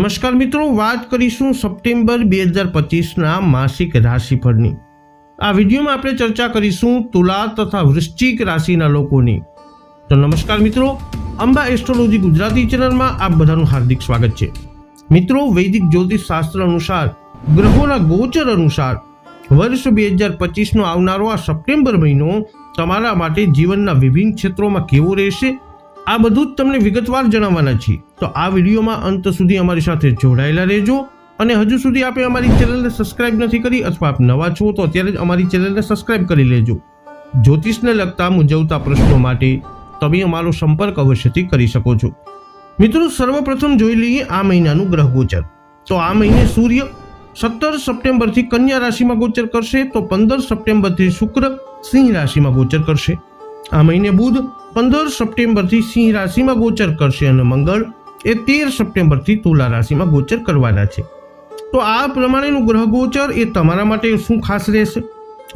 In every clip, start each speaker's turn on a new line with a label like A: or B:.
A: નમસ્કાર મિત્રો, વાત કરીશું સપ્ટેમ્બર બે હજાર પચીસના માસિક રાશિફળની. આ વિડીયોમાં આપણે ચર્ચા કરીશું તુલા તથા વૃશ્ચિક રાશિના લોકોની. તો નમસ્કાર મિત્રો, અંબા એસ્ટ્રોલોજી ગુજરાતી ચેનલમાં આપ બધાનું હાર્દિક સ્વાગત છે. મિત્રો, વૈદિક જ્યોતિષ શાસ્ત્ર અનુસાર, ગ્રહોના ગોચર અનુસાર, વર્ષ બે હજાર પચીસનો આવનારો આ સપ્ટેમ્બર મહિનો તમારા માટે જીવનના વિભિન્ન ક્ષેત્રોમાં કેવો રહેશે? આ બધું જ તમને વિગતવાર જણાવવાના છીએ. તો આ વિડીયોમાં અંત સુધી અમારી સાથે જોડાયેલા રહેજો અને હજુ સુધી આપે અમારી ચેનલને સબસ્ક્રાઇબ નથી કરી અથવા આપ નવા છો તો અત્યારે જ અમારી ચેનલને સબસ્ક્રાઇબ કરી લેજો. જ્યોતિષને લગતા મૂંઝવતા પ્રશ્નો માટે તમે અમારો સંપર્ક અવશ્યથી કરી શકો છો. મિત્રો, સર્વપ્રથમ જોઈ લઈએ આ મહિનાનું ગ્રહ ગોચર તો આ મહિને સૂર્ય સત્તર સપ્ટેમ્બરથી કન્યા રાશિમાં ગોચર કરશે. તો પંદર સપ્ટેમ્બરથી શુક્ર સિંહ રાશિમાં ગોચર કરશે. આ મહિને બુધ પંદર સપ્ટેમ્બરથી સિંહ રાશિમાં ગોચર કરશે અને મંગળ એ તેર સપ્ટેમ્બરથી તુલા રાશિમાં ગોચર કરવાના છે. તો આ પ્રમાણેનું ગ્રહ ગોચર એ તમારા માટે શું ખાસ રહેશે?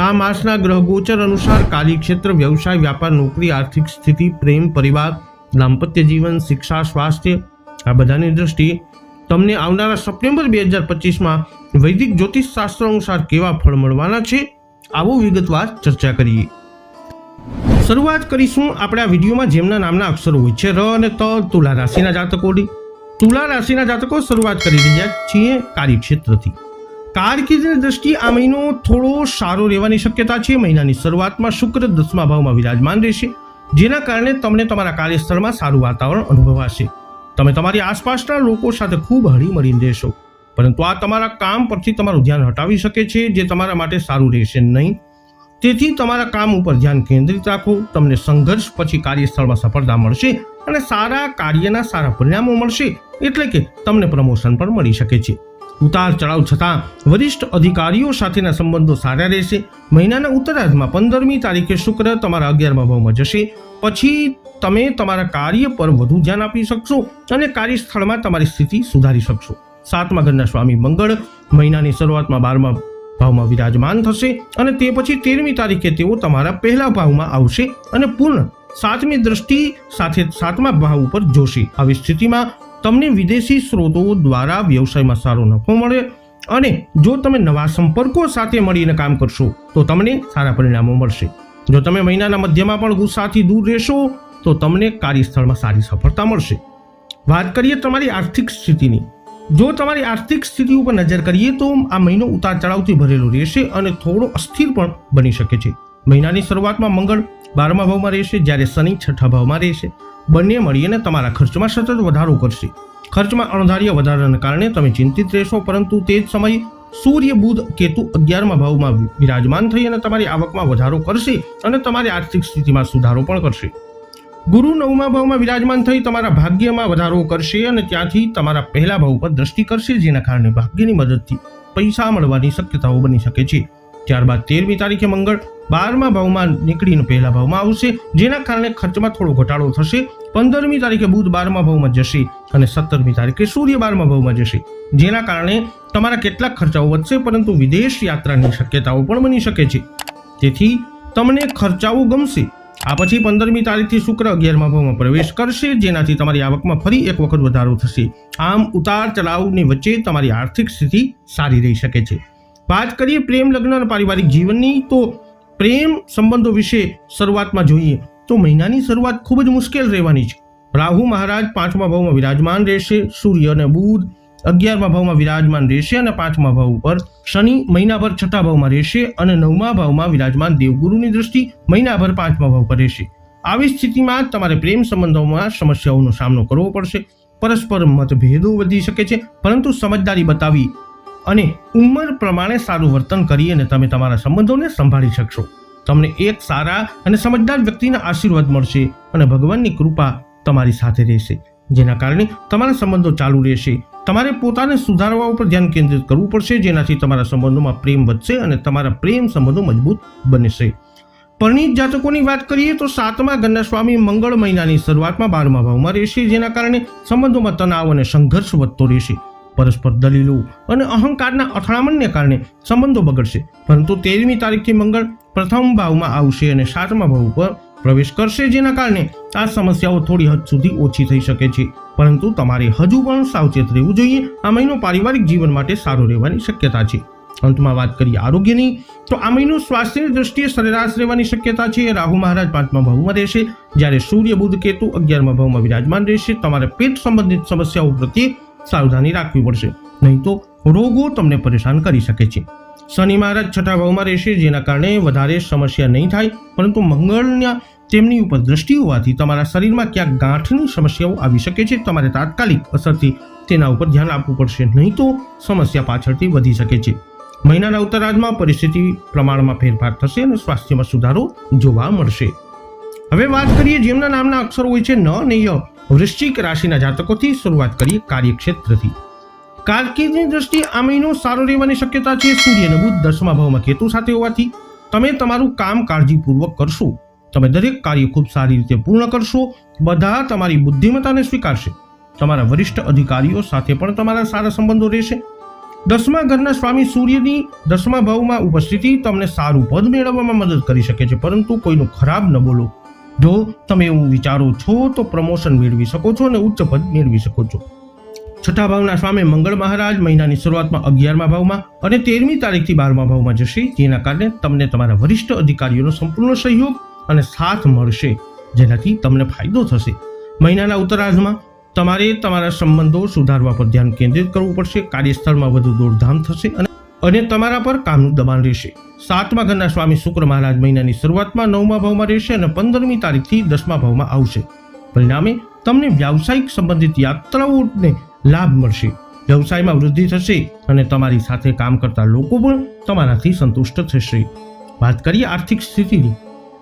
A: આ માસના ગ્રહ ગોચર અનુસાર કાર્યક્ષેત્ર, વ્યવસાય, વ્યાપાર, નોકરી, આર્થિક સ્થિતિ, પ્રેમ, પરિવાર, દાંપત્ય જીવન, શિક્ષા, સ્વાસ્થ્ય, આ બધાની દ્રષ્ટિએ તમને આવનારા સપ્ટેમ્બર બે હજાર પચીસમાં વૈદિક જ્યોતિષ શાસ્ત્ર અનુસાર કેવા ફળ મળવાના છે? આવો વિગતવાર ચર્ચા કરીએ. શરૂઆત કરીશું આપણે આ વિડીયોમાં જેમના નામના અક્ષરો હોય છે ર અને ત, તુલા રાશિના જાતકોની. તુલા રાશિના જાતકો શરૂઆત કરી રહ્યા છીએ કાર્યક્ષેત્રથી. કારકિર્દીની દ્રષ્ટિએ આ મહિનો થોડો સારો રહેવાની શક્યતા છે. મહિનાની શરૂઆતમાં શુક્ર દસમા ભાવમાં વિરાજમાન રહેશે, જેના કારણે તમને તમારા કાર્યસ્થળમાં સારું વાતાવરણ અનુભવાશે. તમે તમારી આસપાસના લોકો સાથે ખૂબ હળી મળીને રહેશો. પરંતુ આ તમારા કામ પરથી તમારું ધ્યાન હટાવી શકે છે, જે તમારા માટે સારું રહેશે નહીં. તેથી તમારા કામ ઉપર ધ્યાન કેન્દ્રિત રાખો, તમને સંઘર્ષ પછી કાર્યસ્થળમાં સફળતા મળશે અને સારા કાર્યના સારા પરિણામો મળશે, એટલે કે તમને પ્રમોશન પણ મળી શકે છે. ઉતાર ચઢાવ છતાં વરિષ્ઠ અધિકારીઓ સાથેના સંબંધો સારા રહેશે. મહિનાના ઉત્તરાર્ધમાં પંદરમી તારીખે શુક્ર તમારા અગિયારમાં ભાવમાં જશે. પછી તમે તમારા કાર્ય પર વધુ ધ્યાન આપી શકશો અને કાર્યસ્થળમાં તમારી સ્થિતિ સુધારી શકશો. સાતમા ઘરના સ્વામી મંગળ મહિનાની શરૂઆતમાં બારમા ભાવમાં વિરાજમાન થશે અને તે પછી તેરમી તારીખે તેઓ તમારા પહેલા ભાવમાં આવશે અને પૂર્ણ સાતમી દ્રષ્ટિ સાથે સાતમા ભાવ ઉપર જોશે. આવી સ્થિતિમાં તમને વિદેશી સ્ત્રોતો દ્વારા વ્યવસાયમાં સારો નફો મળે અને જો તમે નવા સંપર્કો સાથે મળીને કામ કરશો, તો તમને સારા પરિણામો મળશે. જો તમે મહિનાના મધ્યમાં પણ ગુસ્સાથી દૂર રહેશો, તો તમને કાર્યસ્થળમાં સારી સફળતા મળશે. વાત કરીએ તમારી આર્થિક સ્થિતિની. જો તમારી આર્થિક સ્થિતિ ઉપર નજર કરીએ તો આ મહિનો ઉતાર ચઢાવથી ભરેલો રહેશે અને થોડો અસ્થિર પણ બની શકે છે. મહિનાની શરૂઆતમાં મંગળ બારમા ભાવમાં રહેશે, જ્યારે શનિ છઠ્ઠા ભાવમાં રહેશે. બંને મળીને તમારા ખર્ચમાં સતત વધારો કરશે. ખર્ચમાં અણધાર્ય વધારાને કારણે તમે ચિંતિત રહેશો, પરંતુ તે જ સમયે સૂર્ય, બુધ, કેતુ અગિયારમા ભાવમાં વિરાજમાન થઈ અને તમારી આવકમાં વધારો કરશે અને તમારી આર્થિક સ્થિતિમાં સુધારો પણ કરશે. ગુરુ નવમા ભાવમાં વિરાજમાન થઈ તમારા ભાગ્યમાં વધારો કરશે અને ત્યાંથી તમારા પહેલા ભાવ પર દ્રષ્ટિ કરશે, જેના કારણે ભાગ્યની મદદથી પૈસા મળવાની શક્યતાઓ બની શકે છે. ત્યારબાદ તેરમી તારીખે મંગળ, બારમા ભાવમાં નીકળીને પહેલા ભાવમાં આવશે, જેના કારણે ખર્ચમાં થોડો ઘટાડો થશે. પંદરમી તારીખે બુધ બારમા ભાવમાં જશે અને સત્તરમી તારીખે સૂર્ય બારમા ભાવમાં જશે. જેના કારણે તમારા કેટલાક ખર્ચાઓ વધશે, પરંતુ વિદેશ યાત્રાની શક્યતાઓ પણ બની શકે છે. તેથી તમને ખર્ચાઓ ગમશે. આ પછી પંદરમી તારીખથી શુક્ર અગિયારમા ભાવમાં પ્રવેશ કરશે. જેનાથી તમારી આવકમાં ફરી એક વખત વધારો થશે. આમ ઉતાર ચઢાવની વચ્ચે તમારી આર્થિક સ્થિતિ સારી રહી શકે છે. વાત કરીએ પ્રેમ લગ્ન અને પારિવારિક જીવનની, તો પ્રેમ સંબંધો વિશે શરૂઆતમાં જોઈએ તો મહિનાની શરૂઆત ખૂબ જ મુશ્કેલ રહેવાની છે. રાહુ મહારાજ પાંચમા ભાવમાં વિરાજમાન રહેશે. સૂર્ય અને બુધ અગિયારમા ભાવમાં વિરાજમાન રહેશે અને પાંચમા ભાવ ઉપર શનિ મહિનાભર છઠ્ઠા ભાવમાં રહેશે અને નવમા ભાવમાં વિરાજમાન દેવગુરુની દૃષ્ટિ મહિનાભર પાંચમા ભાવ પર રહેશે. આવી સ્થિતિમાં તમારે પ્રેમ સંબંધોમાં સમસ્યાઓનો સામનો કરવો પડશે. પરસ્પર મતભેદો વધી શકે છે, પરંતુ સમજદારી બતાવી અને ઉંમર પ્રમાણે સારું વર્તન કરી અને તમે તમારા સંબંધોને સંભાળી શકશો. તમને એક સારા અને સમજદાર વ્યક્તિના આશીર્વાદ મળશે અને ભગવાનની કૃપા તમારી સાથે રહેશે. જેના કારણે તમારા સંબંધો ચાલુ રહેશે. તમારે પોતાને સુધારવા ઉપર ધ્યાન કેન્દ્રિત કરવું પડશે, જેનાથી તમારા સંબંધોમાં પ્રેમ વધશે અને તમારા પ્રેમ સંબંધો મજબૂત બનશે. પરિણીત જાતકોની વાત કરીએ તો સાતમા ગંડા સ્વામી મંગળ મહિનાની શરૂઆતમાં બારમા ભાવમાં રહેશે, જેના કારણે સંબંધોમાં તણાવ અને સંઘર્ષ વધતો રહેશે. પરસ્પર દલીલો અને અહંકારના અથડામણને કારણે સંબંધો બગડશે. પરંતુ તેરમી તારીખથી મંગળ પ્રથમ ભાવમાં આવશે અને સાતમા ભાવ ઉપર પ્રવેશ કરશે, જેના કારણે આ સમસ્યાઓ થોડી હદ સુધી ઓછી થઈ શકે છે. પરંતુ તમારે હજુ પણ સાવચેત રહેવું જોઈએ. આ મહિનો પારિવારિક જીવન માટે સારો રહેવાની શક્યતા છે. અંતમાં વાત કરીએ આરોગ્યની, તો આ મહિનો સ્વાસ્થ્યની દ્રષ્ટિએ સરેરાશ રહેવાની શક્યતા છે. રાહુ મહારાજ પાંચમા ભાવમાં રહેશે. જ્યારે સૂર્ય બુધ કેતુ અગિયારમા ભાવમાં વિરાજમાન રહેશે. તમારે પેટ સંબંધિત સમસ્યાઓ પ્રત્યે સાવધાની રાખવી પડશે. નહીં તો રોગો તમને પરેશાન કરી શકે છે. શનિ મહારાજ છઠ્ઠા ભાવમાં રહેશે. જેના કારણે વધારે સમસ્યા નહીં થાય, પરંતુ મંગળના તેમની ઉપર દ્રષ્ટિ હોવાથી તમારા શરીરમાં ક્યાંક ગાંઠની સમસ્યાઓ આવી શકે છે. તમારે તાત્કાલિક અસરથી તેના ઉપર ધ્યાન આપવું પડશે. નહીં તો સમસ્યા પાછળથી વધી શકે છે. મહિનાના ઉત્તરાર્ધમાં પરિસ્થિતિ પ્રમાણમાં ફેરફાર થશે અને સ્વાસ્થ્યમાં સુધારો જોવા મળશે. હવે વાત કરીએ જેમના નામના અક્ષરો હોય છે ન અને ય. વૃશ્ચિક રાશિના જાતકોથી શરૂઆત કરીએ કાર્યક્ષેત્રથી. કારકિર્દીની દ્રષ્ટિએ આ મહિનો સારો રહેવાની શક્યતા છે. સૂર્ય અને બુધ દસમા ભાવમાં કેતુ સાથે હોવાથી તમે તમારું કામ કાળજીપૂર્વક કરશો. તમે દરેક કાર્ય ખૂબ સારી રીતે પૂર્ણ કરશો, બધા તમારી બુદ્ધિમત્તાને સ્વીકારશે. તમારા વરિષ્ઠ અધિકારીઓ સાથે પણ તમારા સારા સંબંધો રહેશે. દસમા ઘરના સ્વામી સૂર્યની દસમા ભાવમાં ઉપસ્થિતિ તમને સારું પદ મેળવવામાં મદદ કરી શકે છે, પરંતુ કોઈનું ખરાબ ન બોલો. જો તમે એવું વિચારો છો, તો પ્રમોશન મેળવી શકો છો અને ઉચ્ચ પદ મેળવી શકો છો. છઠ્ઠા ભાવના સ્વામી મંગળ મહારાજ મહિનાની શરૂઆતમાં અગિયારમા ભાવમાં અને તેરમી તારીખથી બારમા ભાવમાં જશે. જેના કારણે તમને તમારા વરિષ્ઠ અધિકારીઓનો સંપૂર્ણ સહયોગ અને સાથ મળશે, જેનાથી તમને ફાયદો થશે. મહિનાના ઉત્તરાર્ધમાં તમારે તમારા સંબંધો સુધારવા પર ધ્યાન કેન્દ્રિત કરવું પડશે, કાર્યસ્થળમાં વધુ દોડધામ થશે અને અને તમારા પર કામનું દબાણ રહેશે. સાતમા ઘરના સ્વામી શુક્ર મહારાજ મહિનાની શરૂઆતમાં નવમા ભાવમાં રહેશે અને પંદરમી તારીખથી દસમા ભાવમાં આવશે. પરિણામે તમને વ્યાવસાયિક સંબંધિત યાત્રાઓને લાભ મળશે. વ્યવસાયમાં વૃદ્ધિ થશે અને તમારી સાથે કામ કરતા લોકો પણ તમારાથી સંતુષ્ટ થશે. વાત કરીએ આર્થિક સ્થિતિની.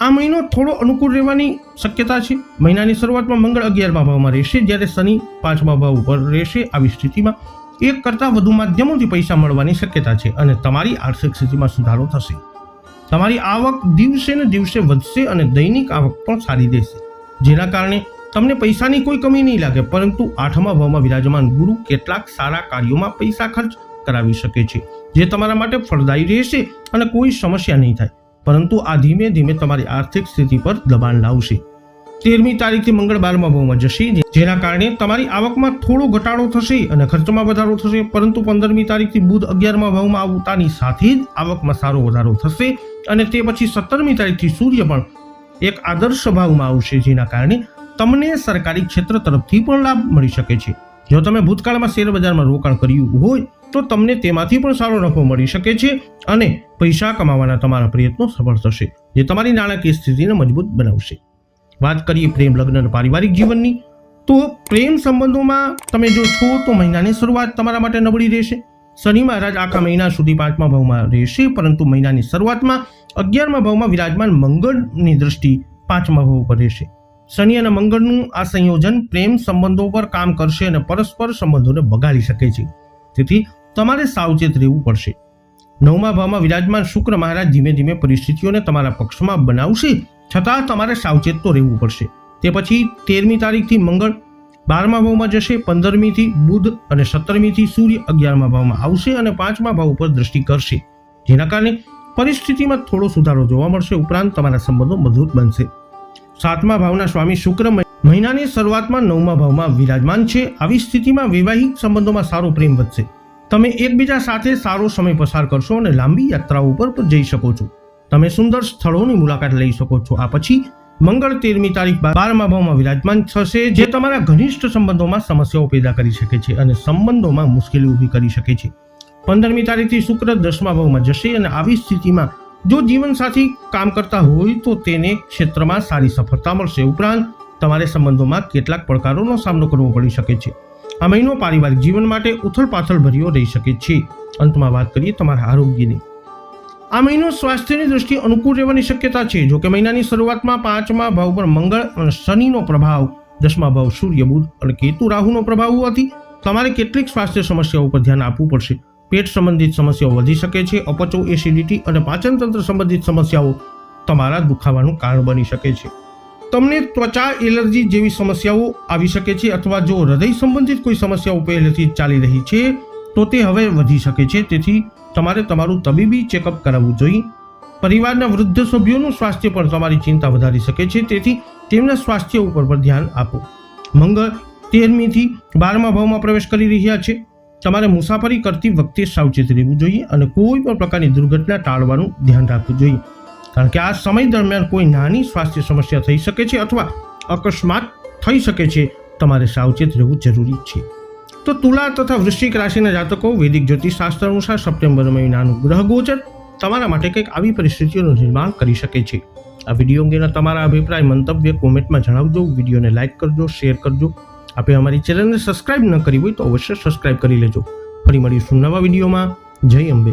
A: આ મહિનો થોડો અનુકૂળ રહેવાની શક્યતા છે. મહિનાની શરૂઆતમાં મંગળ અગિયારમા ભાવમાં રહેશે, જ્યારે શનિ પાંચમા ભાવ ઉપર રહેશે. આવી સ્થિતિમાં એક કરતાં વધુ માધ્યમોથી પૈસા મળવાની શક્યતા છે અને તમારી આર્થિક સ્થિતિમાં સુધારો થશે. તમારી આવક દિવસે ને દિવસે વધશે અને દૈનિક આવક પણ સારી રહેશે જેના કારણે તમને પૈસાની કોઈ કમી નહીં લાગે, પરંતુ આઠમા ભાવમાં વિરાજમાન ગુરુ કેટલાક સારા કાર્યોમાં પૈસા ખર્ચ કરાવી શકે છે, જે તમારા માટે ફળદાયી રહેશે અને કોઈ સમસ્યા નહીં થાય. પરંતુ આ ધીમે ધીમે તમારી આર્થિક સ્થિતિ પર દબાણ લાવશે. તેરમી તારીખથી મંગળ બારમા ભાવમાં જશે જેના કારણે તમારી આવકમાં થોડો ઘટાડો થશે અને ખર્ચમાં વધારો થશે, પરંતુ પંદરમી તારીખથી બુધ અગિયારમા ભાવમાં આવતાની સાથે જ આવકમાં સારો વધારો થશે અને તે પછી સત્તરમી તારીખથી સૂર્ય પણ એક આદર્શ ભાવમાં આવશે, જેના કારણે તમને સરકારી ક્ષેત્ર તરફથી પણ લાભ મળી શકે છે. જો તમે ભૂતકાળમાં શેર બજારમાં રોકાણ કર્યું હોય તો તમને તેમાંથી પણ સારો નફો મળી શકે છે અને પૈસા કમાવાના તમારા પ્રયત્નો સફળ થશે, જે તમારી નાણાકીય સ્થિતિને મજબૂત બનાવશે. વાત કરીએ પ્રેમ, લગ્ન અને પારિવારિક જીવનની, તો પ્રેમ સંબંધોમાં તમે જો છો તો મહિનાની શરૂઆત તમારા માટે નબળી રહેશે. શનિ મહારાજ આખા મહિના સુધી પાંચમા ભાવમાં રહેશે, પરંતુ મહિનાની શરૂઆતમાં અગિયારમા ભાવમાં વિરાજમાન મંગળની દ્રષ્ટિ પાંચમા ભાવ પર રહેશે. શનિ અને મંગળનું આ સંયોજન પ્રેમ સંબંધો પર કામ કરશે અને પરસ્પર સંબંધોને બગાડી શકે છે. તેથી તમારે સાવચેત રહેવું પડશે. નવમા ભાવમાં વિરાજમાન શુક્ર મહારાજ ધીમે ધીમે પરિસ્થિતિઓને તમારા પક્ષમાં બનાવશે, છતાં તમારે સાવચેત તો રહેવું પડશે. તે પછી તેરમી તારીખથી મંગળ, બારમા ભાવમાં જશે, પંદરમીથી બુધ અને સત્તરમીથી સૂર્ય અગિયારમા ભાવમાં આવશે અને પાંચમા ભાવ ઉપર દ્રષ્ટિ કરશે. જેના કારણે પરિસ્થિતિમાં થોડો સુધારો જોવા મળશે, ઉપરાંત તમારા સંબંધો મજબૂત બનશે. સાતમા ભાવના સ્વામી શુક્ર મહિનાની શરૂઆતમાં નવમા ભાવમાં વિરાજમાન છે. આવી સ્થિતિમાં વૈવાહિક સંબંધોમાં સારો પ્રેમ વધશે. તમે એકબીજા સાથે સારો સમય પસાર કરશો અને લાંબી યાત્રાઓ પણ જઈ શકો છો. તમે સુંદર સ્થળોની મુલાકાત લઈ શકો છો. આ પછી મંગળ તેરમી તારીખ બારમા ભાવમાં વિરાજમાન થશે, જે તમારા ઘનિષ્ઠ સંબંધોમાં સમસ્યાઓ પેદા કરી શકે છે અને સંબંધોમાં મુશ્કેલી ઊભી કરી શકે છે. પંદરમી તારીખથી શુક્ર દસમા ભાવમાં જશે અને આવી સ્થિતિમાં જો જીવનસાથી કામ કરતા હોય તો તેને ક્ષેત્રમાં સારી સફળતા મળશે. ઉપરાંત તમારે સંબંધોમાં કેટલાક પડકારોનો સામનો કરવો પડી શકે છે. આ મહિનો પારિવારિક જીવન માટે ઉથલપાથલ ભર્યો રહી શકે છે. અંતમાં વાત કરીએ તમારા આરોગ્યની. આ મહિનો સ્વાસ્થ્યની દ્રષ્ટિએ અનુકૂળ રહેવાની શક્યતા છે. જો કે મહિનાની શરૂઆતમાં પાંચમા ભાવ પર મંગળ અને શનિનો પ્રભાવ, દસમા ભાવ સૂર્ય, બુધ અને કેતુ રાહુનો પ્રભાવ હોવાથી તમારે કેટલીક સ્વાસ્થ્ય સમસ્યાઓ પર ધ્યાન આપવું પડશે. પેટ સંબંધિત સમસ્યાઓ વધી શકે છે, અપચો, એસિડિટી અને પાચનતંત્ર સંબંધિત સમસ્યાઓ તમારા દુખાવાનું કારણ બની શકે છે. તમને ત્વચા એલર્જી જેવી સમસ્યાઓ આવી શકે છે અથવા જો હૃદય સંબંધિત કોઈ સમસ્યાઓ પહેલેથી ચાલી રહી છે, તો તે હવે વધી શકે છે. તેથી તમારે તમારું તબીબી ચેકઅપ કરાવવું જોઈએ. પરિવારના વૃદ્ધ સભ્યોનું સ્વાસ્થ્ય પણ તમારી ચિંતા વધારી શકે છે. તેથી તેમના સ્વાસ્થ્ય ઉપર પણ ધ્યાન આપો. મંગળ તેરમીથી બારમા ભાવમાં પ્રવેશ કરી રહ્યા છે. તમારે મુસાફરી કરતી વખતે સાવચેત રહેવું જોઈએ અને કોઈ પણ પ્રકારની દુર્ઘટના ટાળવાનું ધ્યાન રાખવું જોઈએ. કારણ કે આ સમય દરમિયાન કોઈ નાની સ્વાસ્થ્ય સમસ્યા થઈ શકે છે અથવા અકસ્માત થઈ શકે છે. તમારે સાવચેત રહેવું જરૂરી છે. તો તુલા તથા વૃશ્ચિક રાશિના જાતકો વૈદિક જ્યોતિષશાસ્ત્ર અનુસાર સપ્ટેમ્બર મહિનાનું ગ્રહ ગોચર તમારા માટે કંઈક આવી પરિસ્થિતિઓનું નિર્માણ કરી શકે છે. આ વીડિયો અંગેના તમારા અભિપ્રાય, મંતવ્ય કોમેન્ટમાં જણાવજો. વિડીયોને લાઇક કરજો, શેર કરજો. આપે અમારી ચેનલને સબસ્ક્રાઇબ ન કરી હોય તો અવશ્ય સબસ્ક્રાઇબ કરી લેજો. ફરી મળીશું નવા વિડીયોમાં. જય અંબે.